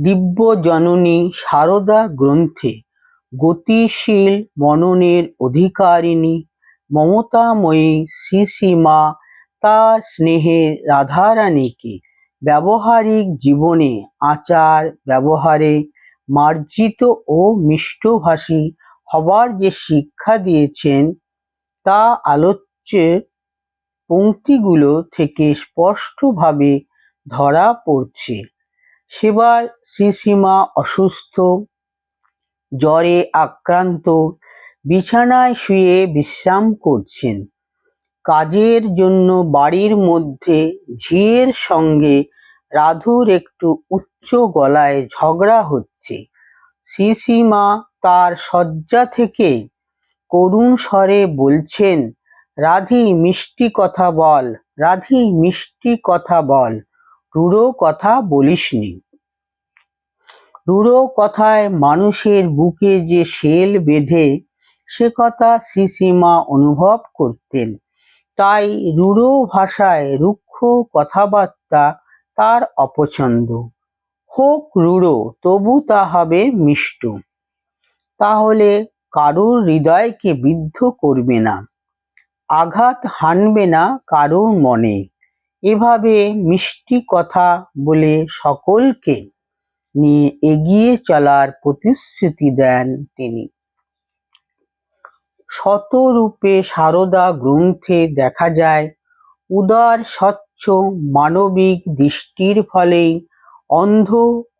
দিব্য জননী সারদা গ্রন্থে গতিশীল মননের অধিকারিণী মমতাময়ী শ্রীশ্রীমা তার স্নেহের রাধারানীকে ব্যবহারিক জীবনে আচার ব্যবহারে মার্জিত ও মিষ্টভাষী হবার যে শিক্ষা দিয়েছেন, তা আলোচ্য পংক্তিগুলো থেকে স্পষ্টভাবে ধরা পড়ছে। সেবার শ্রীসীমা অসুস্থ, জ্বরে আক্রান্ত, বিছানায় শুয়ে বিশ্রাম করছেন। কাজের জন্য বাড়ির মধ্যে ঝিয়ের সঙ্গে রাধুর একটু উচ্চ গলায় ঝগড়া হচ্ছে। শ্রীসীমা তার শয্যা থেকে করুণ স্বরে বলছেন, রাধি মিষ্টি কথা বল, রাধি মিষ্টি কথা বল, রূঢ় কথা বলিসনি। রূঢ় কথায় মানুষের বুকে যে শেল বেঁধে, সে কথা শ্রীসীমা অনুভব করতেন। তাই রূঢ় ভাষায় রুক্ষ কথাবার্তা তার অপছন্দ। হোক রূঢ়, তবু তা হবে মিষ্ট। তাহলে কারুর হৃদয়কে বিদ্ধ করবে না। আঘাত হানবে না কারুর মনে। এভাবে মিষ্টি কথা বলে সকলকে নিয়ে এগিয়ে চলার প্রতিশ্রুতি দেন তিনি। শতরূপে সারদা গ্রন্থে দেখা যায়, উদার, স্বচ্ছ, মানবিক দৃষ্টির ফলেই অন্ধ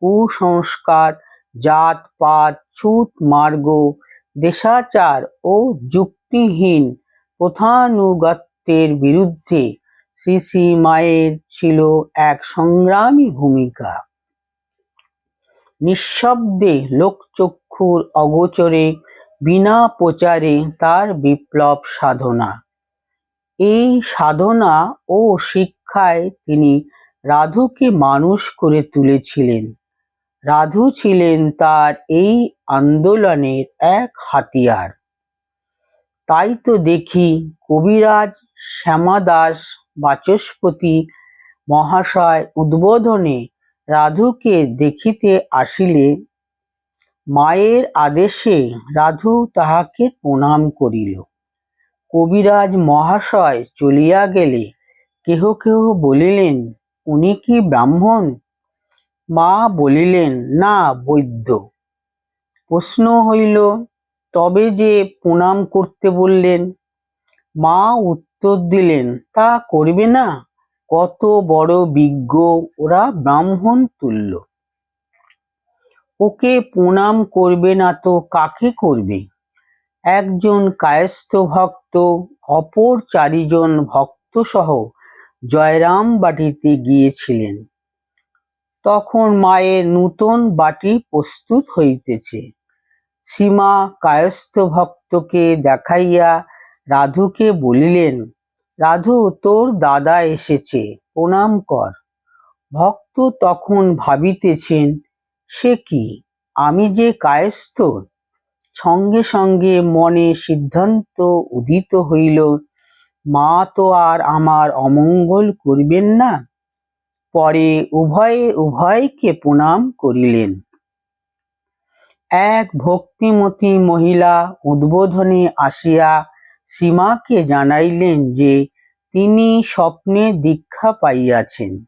কুসংস্কার জাতপাত ছুত, মার্গ, দেশাচার ও যুক্তিহীন প্রথানুগত্যের বিরুদ্ধে শ্রী শ্রী মায়ের ছিল এক সংগ্রামী ভূমিকা। নিঃশব্দে লোকচক্ষুর অগোচরে, বিনা প্রচারে তার বিপ্লব সাধনা। এই সাধনা ও শিক্ষায় তিনি রাধুকে মানুষ করে তুলেছিলেন। রাধু ছিলেন তার এই আন্দোলনের এক হাতিয়ার। তাই তো দেখি কবিরাজ শ্যামাদাস বাচস্পতি মহাশয় উদ্বোধনে রাধুকে দেখিতে আসিলে, মায়ের আদেশে রাধু তাহাকে প্রণাম করিল। কবিরাজ মহাশয় চলিয়া গেলে কেহ কেহ বলিলেন, উনি কি ব্রাহ্মণ? মা বলিলেন, না, বৈদ্য। প্রশ্ন হইল, তবে যে প্রণাম করতে বললেন? মা উত্তর দিলেন, তা করবে না। কত বড় বিজ্ঞ ওরা ব্রাহ্মণ তুল্য। ওকে প্রণাম করবে না তো কাকে করবে? একজন কায়স্থ ভক্ত, অপর চারিজন ভক্ত সহ জয়রাম বাটিতে গিয়েছিলেন। তখন মায়ের নূতন বাটি প্রস্তুত হইতেছে। সীমা কায়স্থ ভক্তকে দেখাইয়া রাধুকে বলিলেন রাধু, তোর দাদা এসেছে, প্রণাম কর। ভক্ত তখন ভাবিতেছেন, সে কি? আমি যে কায়স্থ? সঙ্গে সঙ্গে মনে সিদ্ধান্ত উদিত হইল, মা তো আর আমার অমঙ্গল করিবেন না। পরে উভয়ে উভয়কে প্রণাম করিলেন। এক ভক্তিমতী মহিলা উদ্বোধনে আসিয়া সীমাকে জানাইলেন যে তিনি স্বপ্নে দীক্ষা পাইয়াছেন।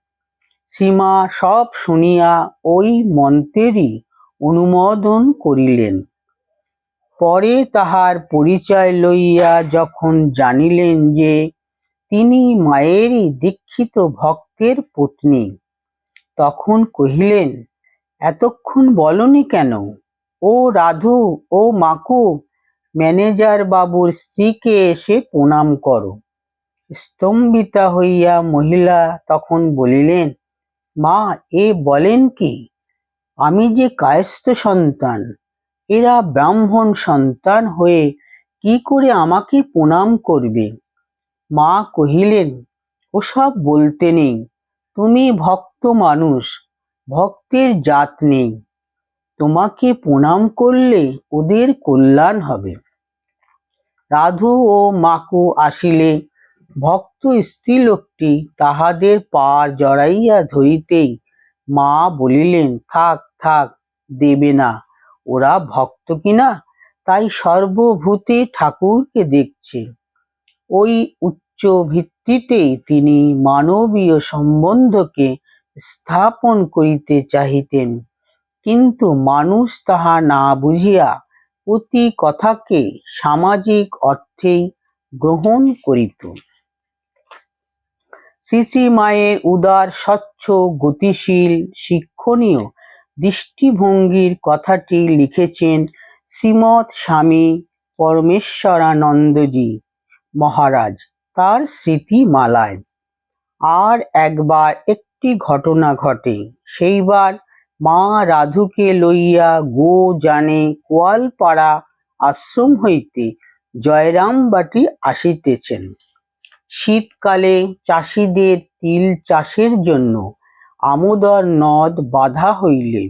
সীমা সব শুনিয়া ওই মন্ত্রেরই অনুমোদন করিলেন। পরে তাহার পরিচয় লইয়া যখন জানিলেন যে তিনি মায়েরই দীক্ষিত ভক্তের পত্নী, তখন কহিলেন, এতক্ষণ বলনি কেন? ও রাধু, ও মাকু ম্যানেজার বাবুর স্ত্রীকে এসে প্রণাম করো। স্তম্ভিতা হইয়া মহিলা তখন বলিলেন, মা, এ বলেন কি? আমি যে কায়স্থ সন্তান, এরা ব্রাহ্মণ সন্তান হয়ে কি করে আমাকে প্রণাম করবে? মা কহিলেন, ওসব বলতে নেই। তুমি ভক্ত মানুষ, ভক্তের জাত নেই। তোমাকে প্রণাম করলে ওদের কল্যাণ হবে। রাধু ও মাকু আসিলে, ভক্ত স্ত্রীলোকটি তাহাদের পার জড়াইয়া ধরিতেই মা বলিলেন, থাক থাক, দেবে না। ওরা ভক্ত কিনা? তাই সর্বভূতে ঠাকুরকে দেখছে ওই উচ্চ ভিত্তিতেই তিনি মানবীয় সম্বন্ধকে স্থাপন করিতে চাহিতেন। কিন্তু মানুষ তাহা না বুঝিয়া প্রতি কথাকে সামাজিক অর্থেই গ্রহণ করিত। শিশি মায়ের উদার, স্বচ্ছ, গতিশীল, শিক্ষণীয় দৃষ্টিভঙ্গির কথাটি লিখেছেন শ্রীমৎ স্বামী পরমেশ্বরানন্দজি মহারাজ তার স্মৃতিমালায়। আর একবার একটি ঘটনা ঘটে, সেইবার মা রাধুকে লইয়া গো জানে কোয়ালপাড়া আশ্রম হইতে জয়রামবাটি আসিতেছেন। শীতকালে চাষিদের তিল চাষের জন্য আমোদর নদ বাঁধা হইলে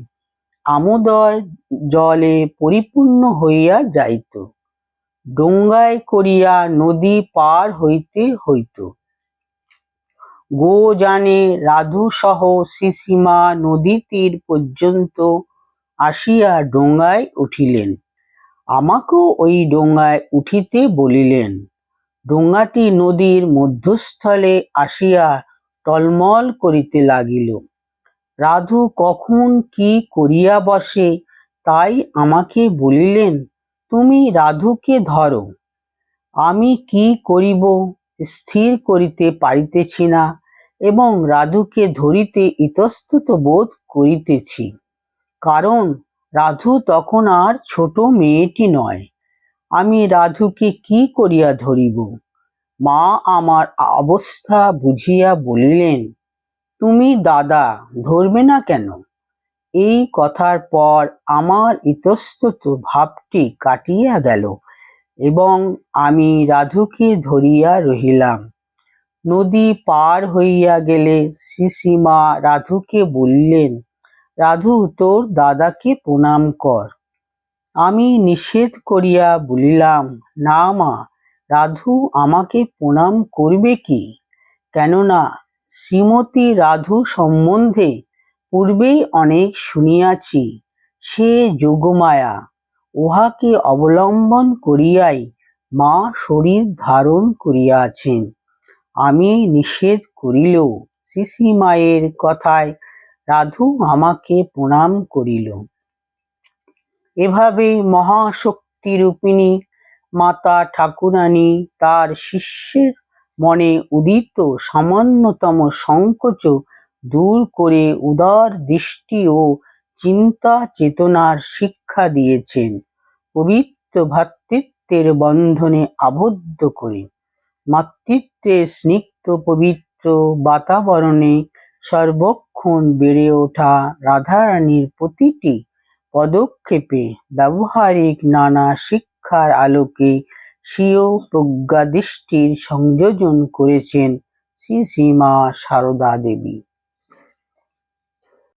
আমোদর জলে পরিপূর্ণ হইয়া যাইত। ডোঙ্গায় করিয়া নদী পার হইতে হইত। গো জানে রাধু সহ শিশিমা নদী তীর পর্যন্ত আসিয়া ডোঙ্গায় উঠিলেন। আমাকেও ওই ডোঙ্গায় উঠিতে বলিলেন ডোঙ্গাটি নদীর মধ্যস্থলে আসিয়া টলমল করিতে লাগিল। রাধু কখন কি করিয়া বসে তাই আমাকে বলিলেন, তুমি রাধুকে ধরো। আমি কি করিব, স্থির করিতে পারিতেছি না। এবং রাধুকে ধরিতে ইতস্তত বোধ করিতেছি। কারণ রাধু তখন আর ছোট মেয়েটি নয়। আমি রাধুকে কি করিয়া ধরিব? মা আমার অবস্থা বুঝিয়া বলিলেন, তুমি দাদা, ধরবে না কেন? এই কথার পর আমার ইতস্তত ভাবটি কাটিয়া গেল এবং আমি রাধুকে ধরিয়া রহিলাম। নদী পার হইয়া গেলে শিশিমা রাধুকে বললেন, রাধু, তোর দাদাকে প্রণাম কর। আমি নিষেধ করিয়া বলিলাম, না মা, রাধু আমাকে প্রণাম করবে কি? কেননা শ্রীমতী রাধু সম্বন্ধে পূর্বেই অনেক শুনিয়াছি, সে যোগমায়া। উহাকে অবলম্বন করিয়াই মা শরীর ধারণ করিয়াছেন। আমি নিষেধ করিলেও শিশি মায়ের কথায় রাধু আমাকে প্রণাম করিল। এভাবে মহাশক্তিরূপিণী মাতা ঠাকুরানী তার শিষ্যের মনে উদিত সামান্যতম সংকোচ দূর করে উদার দৃষ্টি ও চিন্তা চেতনার শিক্ষা দিয়েছেন। পবিত্র ভ্রাতৃত্বের বন্ধনে আবদ্ধ করে মাতৃত্বের স্নিগ্ধ পবিত্র বাতাবরণে সর্বক্ষণ বেড়ে ওঠা রাধারানীর প্রতিটি পদক্ষেপে ব্যবহারিক নানা শিক্ষার আলোকে স্বীয় প্রজ্ঞাদৃষ্টির সংযোজন করেছেন শ্রী শ্রীমা সারদা দেবী।